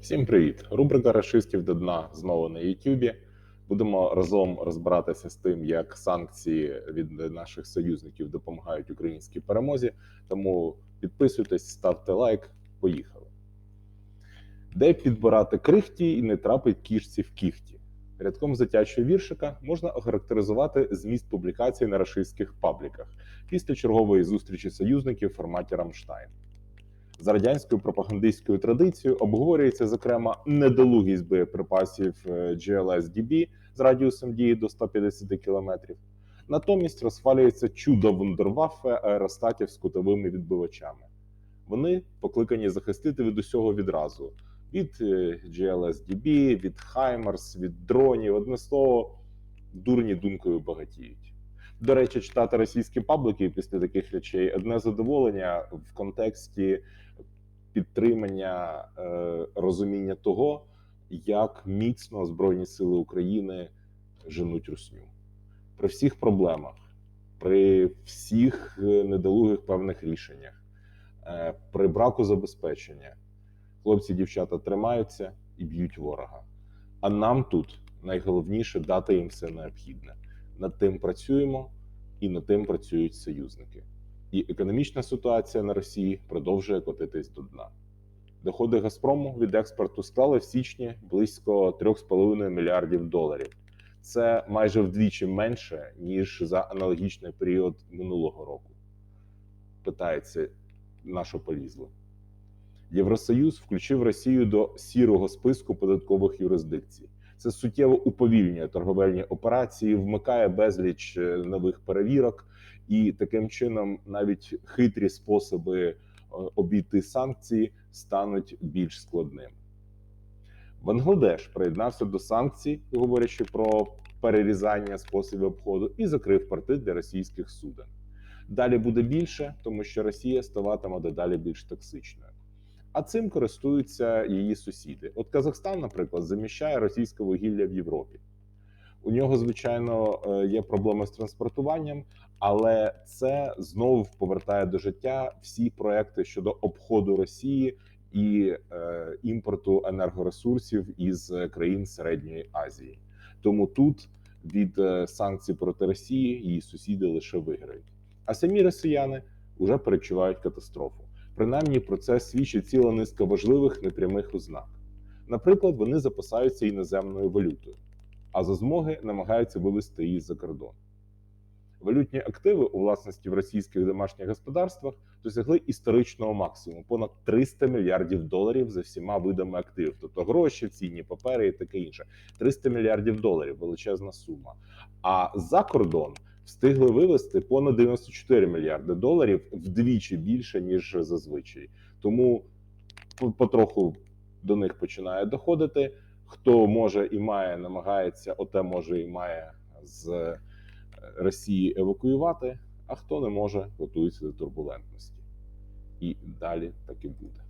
Всім привіт! Рубрика Рашистів до дна знову на Ютубі. Будемо разом розбиратися з тим, як санкції від наших союзників допомагають українській перемозі. Тому підписуйтесь, ставте лайк. Поїхали. Де підбирати крихті і не трапить кішці в кіхті. Рядком затячого віршика можна охарактеризувати зміст публікацій на рашистських пабліках після чергової зустрічі союзників в форматі Рамштайн. За радянською пропагандистською традицією обговорюється зокрема недолугість боєприпасів е, GLS-DB з радіусом дії до 150 км. Натомість розхвалюється чудо вундерваффе аеростатів з кутовими відбивачами. Вони покликані захистити від усього відразу: від е, GLS-DB, від Хаймарс, від дронів. Одне слово, дурні думкою багатіють. До речі, читати російські паблики після таких речей одне задоволення в контексті підтримання е, розуміння того, як міцно Збройні Сили України женуть русню при всіх проблемах, при всіх е, недолугих певних рішеннях, е, при браку забезпечення. Хлопці, дівчата тримаються і б'ють ворога. А нам тут найголовніше дати їм все необхідне. Над тим працюємо і над тим працюють союзники. І економічна ситуація на Росії продовжує котитись до дна. Доходи Газпрому від експорту склали в січні близько 3,5 мільярдів доларів. Це майже вдвічі менше ніж за аналогічний період минулого року. Питається, на що полізли. Євросоюз включив Росію до сірого списку податкових юрисдикцій. Це суттєво уповільнює торговельні операції, вмикає безліч е, нових перевірок, і таким чином навіть хитрі способи е, обійти санкції стануть більш складними. Бангладеш приєднався до санкцій, говорячи про перерізання способів обходу, і закрив порти для російських суден. Далі буде більше, тому що Росія ставатиме дедалі більш токсичною. А цим користуються її сусіди. От Казахстан, наприклад, заміщає російське вугілля в Європі. У нього, звичайно, е, є проблеми з транспортуванням, але це знову повертає до життя всі проекти щодо обходу Росії і е, імпорту енергоресурсів із країн Середньої Азії. Тому тут від е, санкцій проти Росії її сусіди лише виграють. А самі росіяни вже перечувають катастрофу. Принаймні про це свідчить ціла низка важливих непрямих ознак. Наприклад, вони запасаються іноземною валютою, а за змоги намагаються вивести її за кордон. Валютні активи у власності в російських домашніх господарствах досягли історичного максимуму понад 300 мільярдів доларів за всіма видами активів, тобто гроші, цінні папери і таке інше. 300 мільярдів доларів величезна сума. А за кордон встигли вивести понад 94 мільярди доларів вдвічі більше ніж зазвичай. Тому потроху до них починає доходити. Хто може і має, намагається, оте може і має з Росії евакуювати, а хто не може, готується до турбулентності. І далі так і буде.